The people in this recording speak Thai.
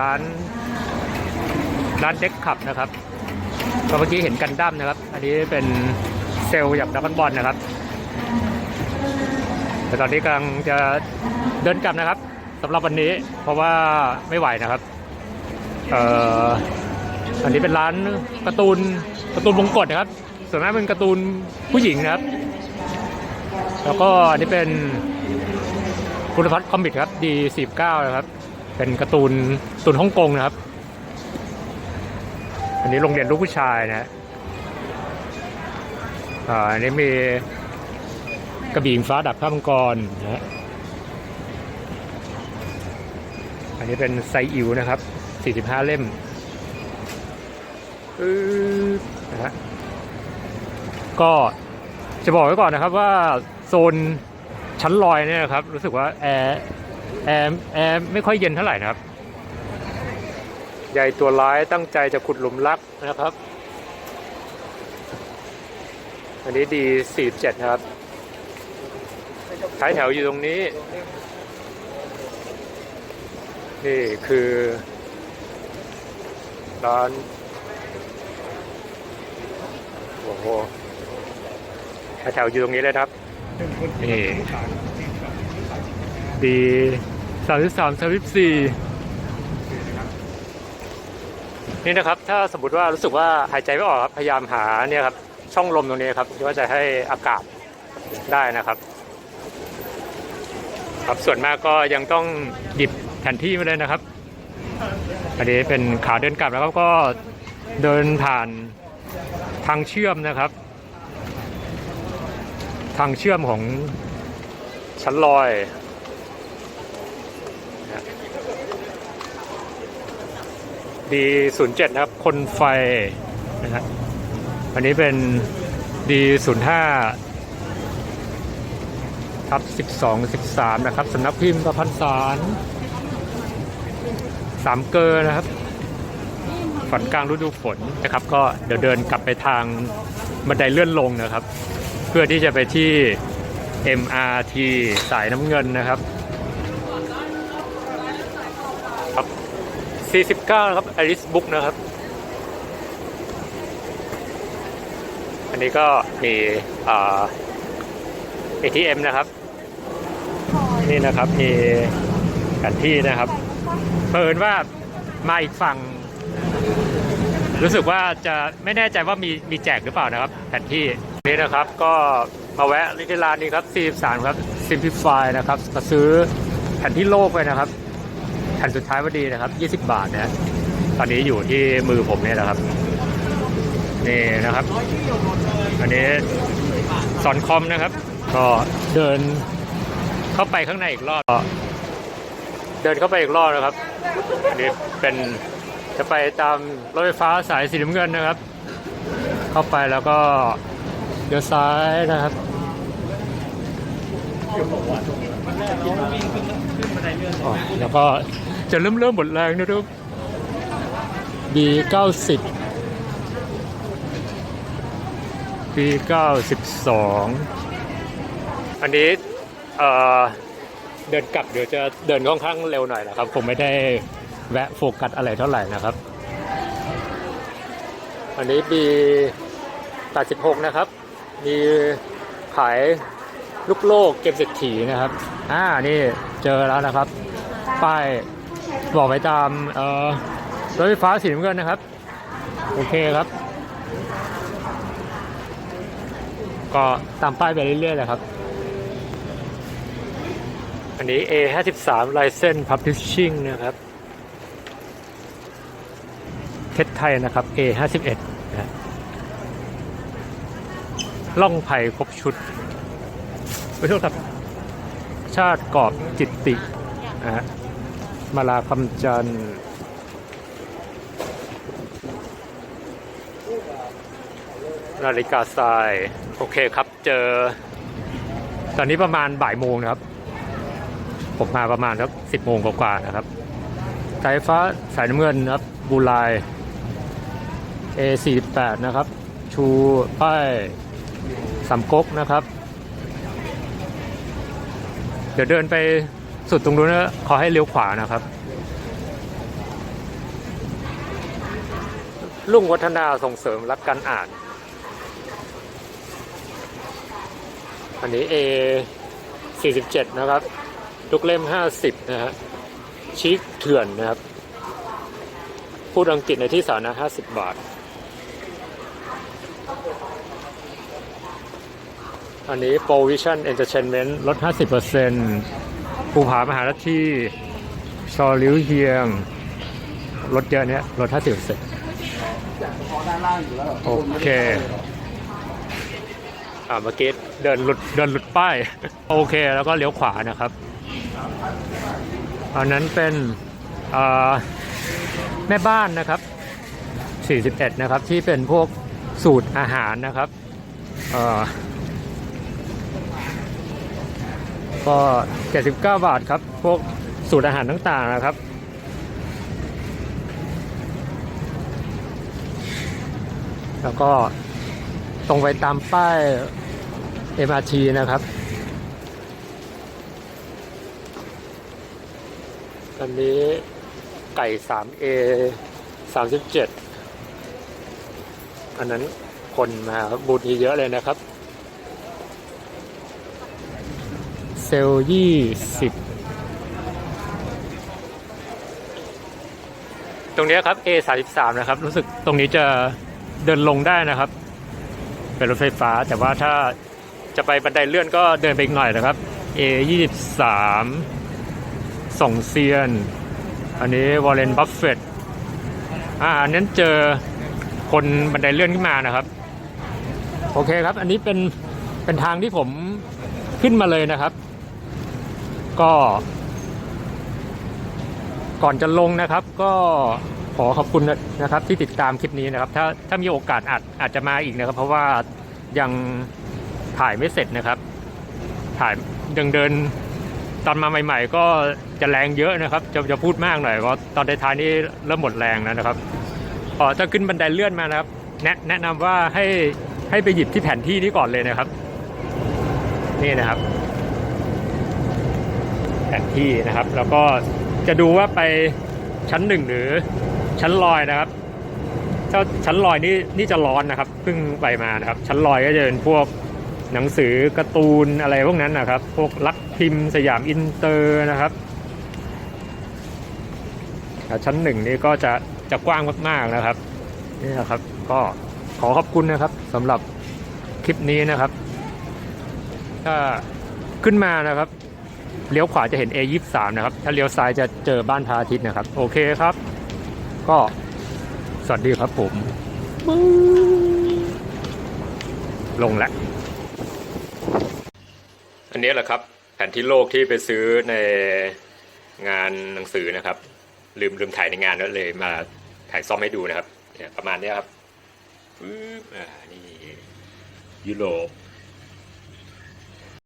ร้าน ร้านเด็กขับนะครับก็เมื่อกี้เห็นกันดั้มนะครับ อันนี้เป็นเซลล์จากดักบอลนะครับ แต่ตอนนี้กำลังจะเดินกลับนะครับสำหรับวันนี้เพราะว่าไม่ไหวนะครับเอ่ออันนี้เป็นร้านการ์ตูนการ์ตูนวงกตนะครับ ส่วนมากเป็นการ์ตูนผู้หญิงนะครับ แล้วก็อันนี้เป็นคุณพัฒน์คอมิกครับดีสี่เก้านะครับ เป็นการ์ตูนตูนฮ่องกงนะครับ อันนี้โรงเรียนลูกผู้ชายนะฮะอ่าอันนี้มีกระบี่อิงฟ้าดับข้ามังกรนะฮะอันนี้เป็นไซอิ๋วนะครับ 45 เล่มนะฮะก็จะบอกไว้ก่อนนะครับว่าโซนชั้นลอยเนี่ยนะครับ รู้สึกว่าแอร์ แอร์แอร์ไม่ค่อยเย็นเท่าไหร่นะครับ ใหญ่ตัวร้ายตั้งใจจะขุดหลุมรักนะครับ อันนี้ดี47นะครับท้ายแถวอยู่ตรงนี้ นี่คือร้านโอ้โหท้ายแถวอยู่ตรงนี้เลยครับนี่ ดีสามสิบสามสามสิบสี่นี่นะครับ ถ้าสมมติว่ารู้สึกว่าหายใจไม่ออกครับ พยายามหาเนี่ยครับ ช่องลมตรงนี้ครับที่ว่าจะให้อากาศได้นะครับ ครับส่วนมากก็ยังต้องหยิบแผนที่มาเลยนะครับ อันนี้เป็นขาเดินกลับแล้วก็เดินผ่านทางเชื่อมนะครับ ทางเชื่อมของชั้นลอย ดีศูนย์เจ็ดนะครับ คนไฟนะฮะอันนี้เป็นดีศูนย์ห้าทับสิบสองสิบสามนะครับสำนักพิมพ์ประพันธ์สารสามเกอร์นะครับฝันกลางฤดูฝนนะครับ ก็เดี๋ยวเดินกลับไปทางบันไดเลื่อนลงนะครับ เพื่อที่จะไปที่ MRT สายน้ำเงินนะครับ 49 นะครับ Alice Book นะครับ อันนี้ก็มีอ่า ATM นะครับ นี่นะครับมีแผนที่นะครับเปิดว่ามาอีกฝั่ง รู้สึกว่าจะไม่แน่ใจว่ามีมีแจกหรือเปล่านะครับแผนที่นี่นะครับก็มาแวะที่ร้านนี้ครับ43ครับ Simplify นะครับมาซื้อแผนที่โลกไปนะครับ แผ่นสุดท้ายพอดีนะครับ 20 บาทนะตอนนี้อยู่ที่มือผมเนี่ยนะครับ นี่นะครับ อันนี้สอนคอมนะครับ ก็เดินเข้าไปข้างในอีกรอบ เดินเข้าไปอีกรอบนะครับ อันนี้เป็นจะไปตามรถไฟฟ้าสายสีน้ำเงินนะครับ เข้าไปแล้วก็เลี้ยวซ้ายนะครับ อ๋อแล้วก็จะเริ่มเริ่มหมดแรงนะครับ B 90 B 92อันนี้เอ่อเดินกลับเดี๋ยวจะเดินค่อนข้างเร็วหน่อยนะครับ ผมไม่ได้แวะโฟกัสอะไรเท่าไหร่นะครับ อันนี้ B 86 นะครับ มีขาย ลูกโลกเกมเศรษฐีนะครับ อ่า นี่เจอแล้วนะครับ ป้ายบอกไว้ตามเอ่อรถไฟฟ้าสีน้ำเงินนะครับ โอเคครับ ก็ตามป้ายไปเรื่อยๆเลยครับ อันนี้ A53 License Publishing นะครับเพชรไทยนะครับ A51 นะล่องไผ่ครบชุด ไปโทษครับ ชาติกอบจิตตินะฮะมาลาคำจันทร์นาฬิกาทราย โอเคครับเจอ ตอนนี้ประมาณบ่ายโมงนะครับ ผมมาประมาณสักสิบโมงกว่าๆนะครับ สายฟ้าสายน้ำเงินนะครับ บูไล A48 นะครับ ชูป้ายสามก๊กนะครับ ดี๋ยวเดินไปสุดตรงนู้นนะขอให้เลี้ยวขวานะครับรุ่งวัฒนาส่งเสริมรักการอ่าน อันนี้ A 47 นะครับทุกเล่ม 50 นะฮะชิคเถื่อนนะครับ พูดอังกฤษในที่สาธารณะ 50 บาท อันนี้ Provision Entertainment ลด 50%ภูผามหาลัทที่ซอลิวเฮียงลดเยอะเนี้ยลด 50%โอเคอ่าเมื่อกี้เดินหลุดเดินหลุดป้าย โอเคแล้วก็เลี้ยวขวานะครับอันนั้นเป็นแม่บ้านนะครับ 41 นะครับ ที่เป็นพวกสูตรอาหารนะครับเอ่อ ก็ 79 บาทครับ พวกสูตรอาหารต่างๆนะครับ แล้วก็ตรงไปตามป้าย MRT นะครับอันนี้ไก่ 3A 37 อันนั้นคนมาบูธเยอะเลยนะครับ เซลล์20ตรงนี้ครับ A 33นะครับ รู้สึกตรงนี้จะเดินลงได้นะครับ เป็นรถไฟฟ้า แต่ว่าถ้าจะไปบันไดเลื่อนก็เดินไปอีกหน่อยนะครับ A 23ส่งเซียน อันนี้วอลเลนบัฟเฟตอ่าอันนั้นเจอคนบันไดเลื่อนขึ้นมานะครับ โอเคครับ อันนี้เป็นเป็นทางที่ผมขึ้นมาเลยนะครับ ก็ ก่อนจะลงนะครับ ก็ขอขอบคุณนะครับที่ติดตามคลิปนี้นะครับ ถ้าถ้ามีโอกาสอาจอาจจะมาอีกนะครับ เพราะว่ายังถ่ายไม่เสร็จนะครับ ถ่ายยังเดินตอนมาใหม่ ๆ ก็จะแรงเยอะนะครับ จะจะพูดมากหน่อยเพราะตอนท้ายๆนี่เริ่มหมดแรงแล้วนะครับพอถ้าขึ้นบันไดเลื่อนมานะครับ แนะแนะนำว่าให้ให้ไปหยิบที่แผนที่นี้ก่อนเลยนะครับ นี่นะครับ แผนที่นะครับ แล้วก็จะดูว่าไปชั้นหนึ่งหรือชั้นลอยนะครับถ้าชั้นลอยนี่นี่จะร้อนนะครับเพิ่งไปมานะครับ ชั้นลอยก็จะเป็นพวกหนังสือการ์ตูนอะไรพวกนั้นนะครับ พวกลักพิมพ์สยามอินเตอร์นะครับแต่ชั้นหนึ่งนี่ก็จะจะกว้างมากๆนะครับนี่นะครับก็ขอขอบคุณนะครับสำหรับคลิปนี้นะครับ ถ้าขึ้นมานะครับ เลี้ยวขวาจะเห็น A23 นะครับ ถ้าเลี้ยวซ้ายจะเจอบ้านพระอาทิตย์นะครับ โอเคครับ ก็สวัสดีครับผมลงแล้วอันนี้แหละครับ แผนที่โลกที่ไปซื้อในงานหนังสือนะครับ ลืมลืมถ่ายในงานแล้วเลยมาถ่ายซ่อมให้ดูนะครับเนี่ยประมาณนี้ครับปึ๊บอ่านี่ยุโรป